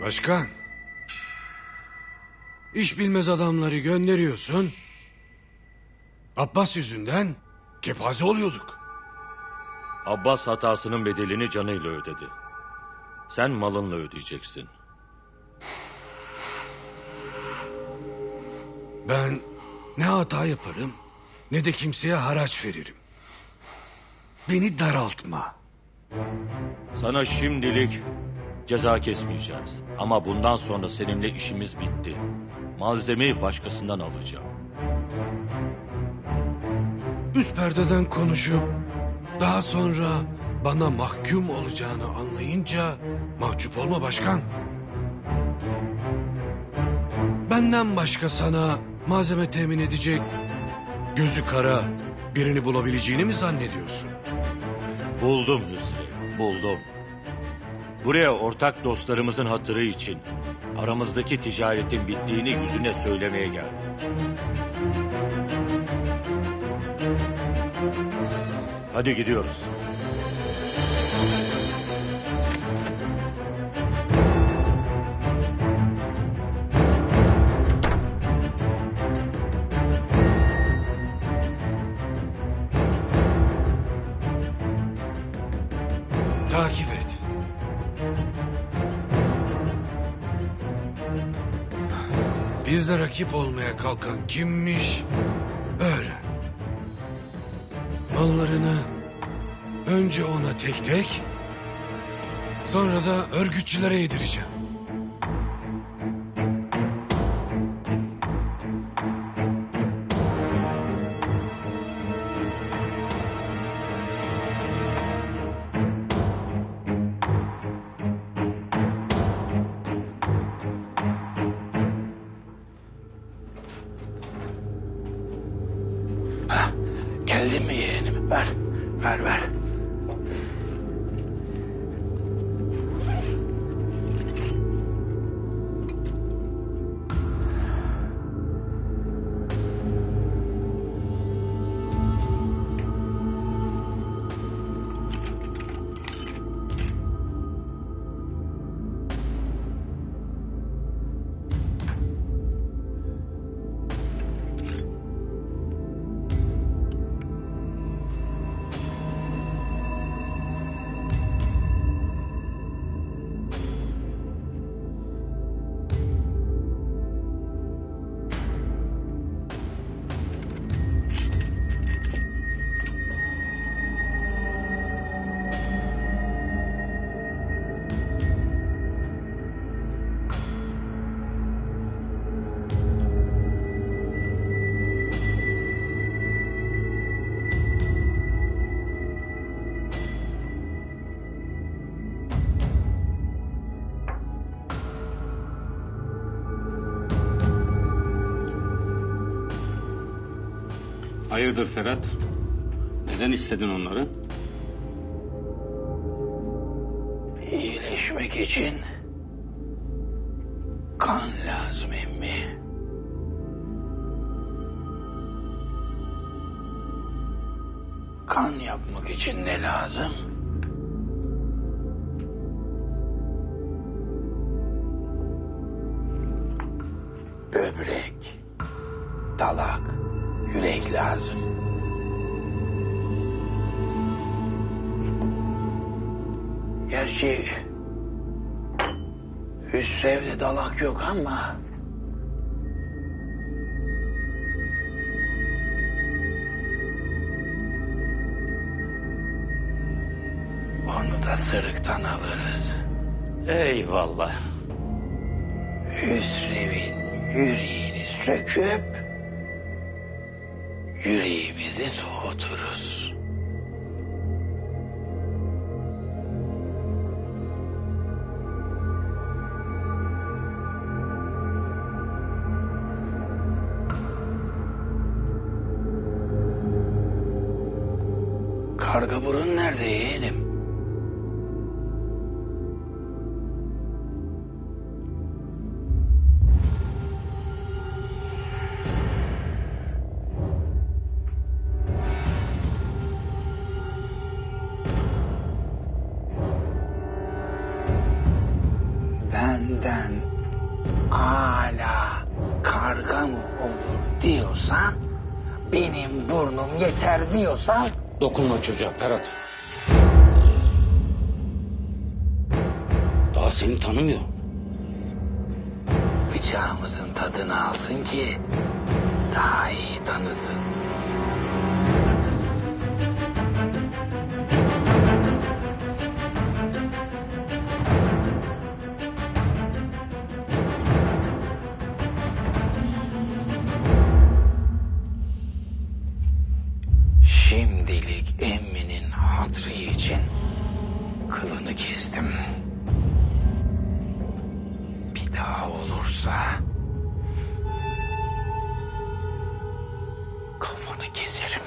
Başkan. İş bilmez adamları gönderiyorsun. Abbas yüzünden kepaze oluyorduk. Abbas hatasının bedelini canıyla ödedi. Sen malınla ödeyeceksin. Ben ne hata yaparım ne de kimseye haraç veririm. Beni daraltma. Sana şimdilik ceza kesmeyeceğiz. Ama bundan sonra seninle işimiz bitti. Malzemeyi başkasından alacağım. Üst perdeden konuşup daha sonra bana mahkum olacağını anlayınca mahcup olma başkan. Benden başka sana malzeme temin edecek gözü kara birini bulabileceğini mi zannediyorsun? Buldum Hüsrev, buldum. Buraya ortak dostlarımızın hatırı için aramızdaki ticaretin bittiğini yüzüne söylemeye geldim. Hadi gidiyoruz. Takip et. Bizle rakip olmaya kalkan kimmiş? Öğren. Mallarını önce ona tek tek, sonra da örgütçülere yedireceğim. Geldin mi yeğenim? Ver, ver, ver. Hayırdır Ferhat? Neden istedin onları? İyileşmek için kan lazım emmi. Kan yapmak için ne lazım? Böbrek, dalak, yürek lazım. Gerçi Hüsrev'de dalak yok ama onu da sırıktan alırız. Eyvallah. Hüsrev'in yüreğini söküp yüreğimizi soğuturuz. Karga burun nerede yeğenim? Mı olur diyorsan, benim burnum yeter diyorsan, Dokunma çocuğa Ferhat. Daha seni tanımıyor. bıçağımızın tadını alsın ki daha iyi tanısın. Şimdilik emminin hatrı için kılını kestim. Bir daha olursa kafanı keserim.